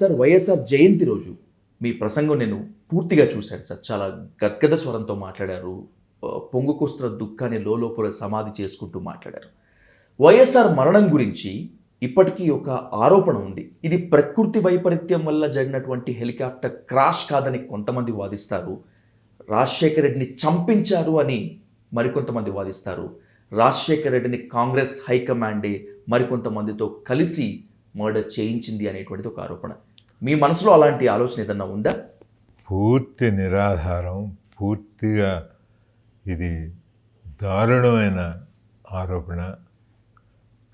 Sir YSR జయంతి రోజు మీ ప్రసంగం నేను పూర్తిగా చూశాను సార్. చాలా గద్గద స్వరంతో మాట్లాడారు. ఆ, పొంగుకొస్తున్న దుఃఖాన్ని లోపల సమాధి చేసుకుంటూ మాట్లాడారు. వైఎస్ఆర్ మరణం గురించి ఇప్పటికీ ఒక ఆరోపణ ఉంది. ఇది ప్రకృతి వైపరీత్యం వల్ల జరిగినటువంటి హెలికాప్టర్ క్రాష్ కాదని కొంతమంది వాదిస్తారు. రాజశేఖర రెడ్డిని చంపించారు అని మరికొంతమంది వాదిస్తారు. రాజశేఖర రెడ్డిని కాంగ్రెస్ హైకమాండే మరికొంతమందితో కలిసి మర్డర్ చేయించింది అనేటువంటిది ఒక ఆరోపణ. మీ మనసులో అలాంటి ఆలోచన ఏదన్నా ఉందా? పూర్తి నిరాధారం పూర్తిగా ఇది దారుణమైన ఆరోపణ.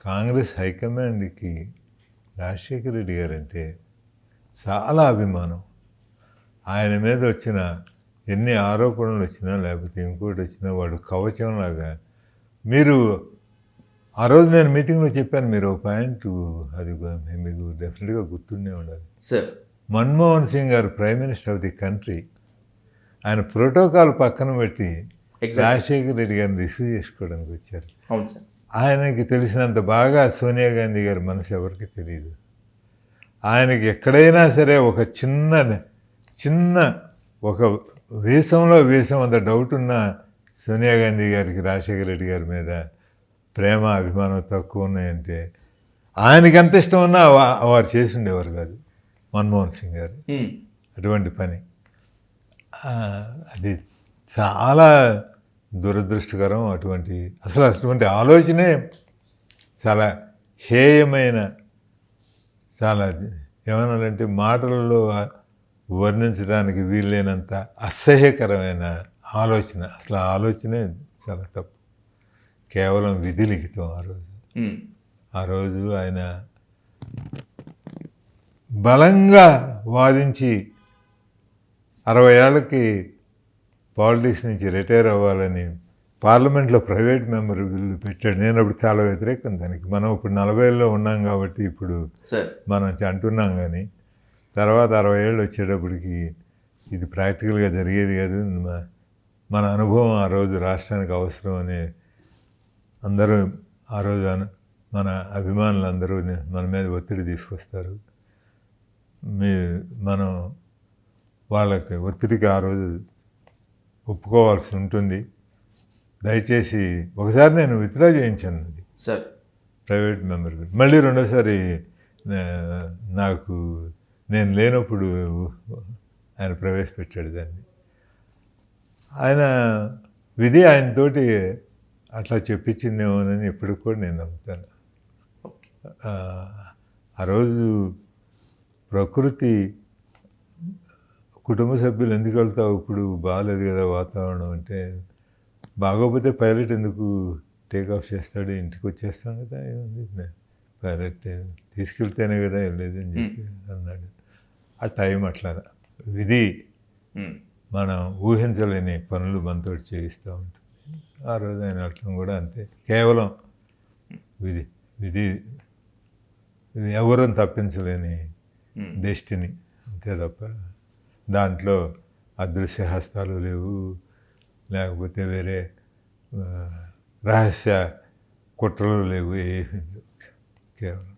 కాంగ్రెస్ హైకమాండ్కి రాజశేఖర రెడ్డి గారంటే చాలా అభిమానం. ఆయన మీద వచ్చిన ఎన్ని ఆరోపణలు వచ్చినా లేకపోతే ఇంకోటి వచ్చినా వాడు కవచంలాగా మీరు ఆ రోజు నేను మీటింగ్లో చెప్పాను మీరు ఒక పాయింట్ అది మీకు డెఫినెట్గా గుర్తుండే ఉండాలి. Sir Manmohan Singh garu prime minister of the country. ఆయన ప్రోటోకాల్ పక్కన పెట్టి. రాజశేఖర రెడ్డి గారిని రిసీవ్ చేసుకోవడానికి వచ్చారు. అవును సార్ ఆయనకి తెలిసినంత బాగా సోనియా గాంధీ గారి మనసు ఎవరికి తెలియదు. ఆయనకి ఎక్కడైనా సరే ఒక చిన్న చిన్న ఒక వేషంలో వేషం అంత డౌట్ ఉన్న సోనియా గాంధీ గారికి రాజశేఖర రెడ్డి గారి మీద ప్రేమ అభిమానం తక్కువ ఉన్నాయంటే ఆయనకి ఎంత ఇష్టం ఉన్నా వారు చేసి ఉండేవారు కాదు. మన్మోహన్ సింగ్ గారు. అటువంటి పని. అది చాలా దురదృష్టకరం అటువంటి అసలు అటువంటి ఆలోచనే చాలా హేయమైన చాలా ఏమనాలంటే మాటలలో వర్ణించడానికి వీలైనంత అసహ్యకరమైన ఆలోచన. అసలు ఆలోచనే చాలా తప్పు. కేవలం విధి లిఖితం ఆ రోజు. ఆ రోజు ఆయన బలంగా వాదించి అరవై ఏళ్ళకి పాలిటిక్స్ నుంచి రిటైర్ అవ్వాలని పార్లమెంట్లో ప్రైవేట్ మెంబర్ బిల్లు పెట్టాడు. నేను అప్పుడు చాలా వ్యతిరేకం దానికి. మనం ఇప్పుడు నలభైలో ఉన్నాం కాబట్టి ఇప్పుడు మనం అంటున్నాం కానీ తర్వాత అరవై ఏళ్ళు వచ్చేటప్పటికి ఇది ప్రాక్టికల్గా జరిగేది కాదు. మ- మన అనుభవం ఆ రోజు రాష్ట్రానికి అవసరం అని అందరూ ఆ రోజు మన అభిమానులు అందరూ ని- మన మీద ఒత్తిడి తీసుకొస్తారు. మీ మనం వాళ్ళకి ఒత్తిడికి ఆ రోజు ఒప్పుకోవాల్సి ఉంటుంది. దయచేసి ఒకసారి నేను విత్డ్రా చేయించాను అది. సార్. ప్రైవేట్ మెంబర్ మళ్ళీ రెండోసారి నాకు నేను లేనప్పుడు ఆయన ప్రవేశపెట్టాడు దాన్ని. ఆయన విధి ఆయనతోటి అట్లా చెప్పించిందేమోనని ఎప్పటికి కూడా నేను నమ్ముతాను. ఆ, రోజు ప్రకృతి కుటుంబ సభ్యులు ఎందుకు వెళ్తావు? ఇప్పుడు బాగాలేదు కదా వాతావరణం అంటే బాగోపోతే పైలట్ ఎందుకు టేక్ ఆఫ్ చేస్తాడు? ఇంటికి వచ్చేస్తాం కదా ఏముంది? పైలట్ తీసుకెళ్తేనే కదా వెళ్ళేది అని చెప్పి అన్నాడు. ఆ టైం అట్లా విధి మనం ఊహించలేని పనులు మనతో చేయిస్తూ ఉంటుంది ఆ రోజు ఆయన వెళ్ళటం కూడా అంతే. కేవలం విధి విధి ఇది ఎవరూ తప్పించలేని డెస్టినీ. అంతే తప్ప దాంట్లో అదృశ్య హస్తాలు లేవు లేకపోతే వేరే రహస్య కుట్రలు లేవు ఏమీ లేవు. కేవలం